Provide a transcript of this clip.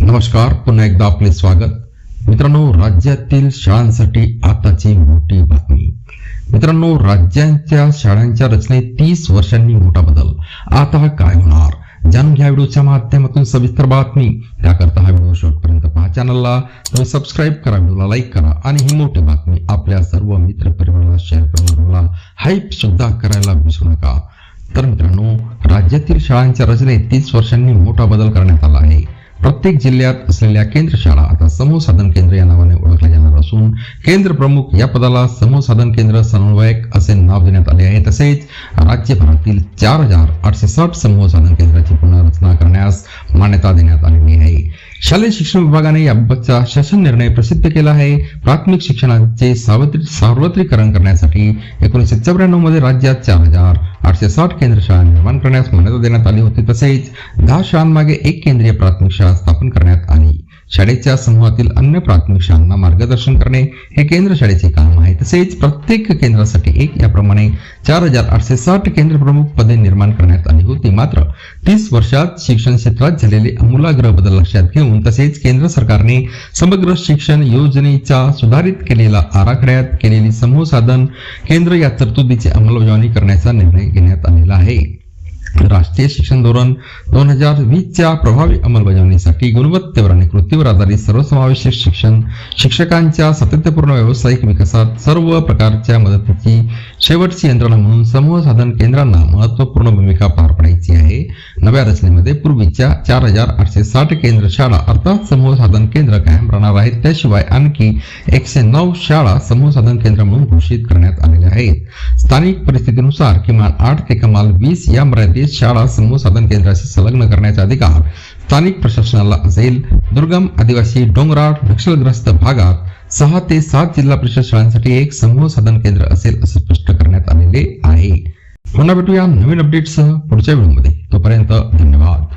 नमस्कार पुन्हा एकदा आपले स्वागत. मित्रांनो राज्यातील शाळांसाठी आताची मोठी बातमी. मित्रांनो राज्यांच्या शाळांच्या रचनेत तीस वर्षांनी मोठा बदल. आता काय होणार? जाणून घ्या व्हिडिओच्या माध्यमातून सविस्तर बातमी. त्याकरता हा व्हिडिओ शेवटपर्यंत पहा चॅनलला तुम्ही सबस्क्राईब करा व्हिडिओला लाईक करा आणि ही मोठी बातमी आपल्या सर्व मित्र परिवाराला शेअर करून व्हिडिओला हाईप सुद्धा करायला विसरू नका. तर मित्रांनो राज्यातील शाळांच्या रचनेत तीस वर्षांनी मोठा बदल करण्यात आला आहे. प्रत्येक जिल्ह्यात असलेल्या केंद्र शाळा आता समूह साधन केंद्र या नावाने ओळखल्या जाणार असून केंद्र प्रमुख या पदाला समूह साधन केंद्र समन्वयक असे नाव देण्यात आले आहे. तसेच राज्यभरातील चार हजार आठशे साठ समूह साधन केंद्राची पुनर्रचना करण्यास मान्यता देण्यात आलेली आहे. शालेय शिक्षण विभागाने याबाबतचा शासन निर्णय प्रसिद्ध केला आहे. प्राथमिक शिक्षणाचे सार्वत्रिक सार्वत्रिकरण करण्यासाठी एकोणीसशे चौऱ्याण्णवमध्ये राज्यात चार हजार आठशे साठ केंद्र शाळा निर्माण करण्यास मान्यता देण्यात आली होती. तसेच दहा शाळांमागे एक केंद्रीय प्राथमिक शाळा स्थापन करण्यात आली. शाळेच्या समूहातील अन्य प्राथमिक शाळांना मार्गदर्शन करणे हे केंद्र शाळेचे काम आहे. तसेच प्रत्येक केंद्रासाठी एक याप्रमाणे चार हजार आठशे साठ केंद्र प्रमुख पदे निर्माण करण्यात आली होती. मात्र तीस वर्षात शिक्षण क्षेत्रात झालेले अमूलाग्र बदल लक्षात घेऊन तसेच केंद्र सरकारने समग्र शिक्षण योजनेचा सुधारित केलेला आराखड्यात केलेली समूह साधन केंद्र या तरतुदीची अंमलबजावणी करण्याचा निर्णय घेण्यात आलेला आहे. राष्ट्रीय शिक्षण धोरण दोन हजार वीसच्या प्रभावी अंमलबजावणीसाठी गुणवत्तेवर आणि कृतीवर आधारित सर्वसमावेशक शिक्षण शिक्षकांच्या सातत्यपूर्ण व्यावसायिक विकासात सर्व प्रकारच्या मदतीची शेवटची यंत्रणा म्हणून समूह साधन केंद्रांना महत्त्वपूर्ण भूमिका पार पाडायची आहे. नव्या रचनेमध्ये पूर्वीच्या चार हजार आठशे साठ केंद्र शाळा अर्थात समूह साधन केंद्र कायम राहणार आहेत. त्याशिवाय आणखी एकशे नऊ शाळा समूह साधन केंद्र म्हणून घोषित करण्यात आलेल्या आहेत. स्थानिक परिस्थितीनुसार किमान आठ ते कमाल वीस या मर्यादित शाळा समूह साधन केंद्राशी संलग्न करण्याचा अधिकार स्थानिक प्रशासनाला असेल. दुर्गम आदिवासी डोंगराळ नक्षलग्रस्त भागात सहा ते सात जिल्हा परिषद शाळांसाठी एक समूह साधन केंद्र असेल असे स्पष्ट करण्यात आलेले आहे. पुन्हा भेटूया नवीन अपडेटसह पुढच्या व्हिडिओमध्ये तोपर्यंत धन्यवाद.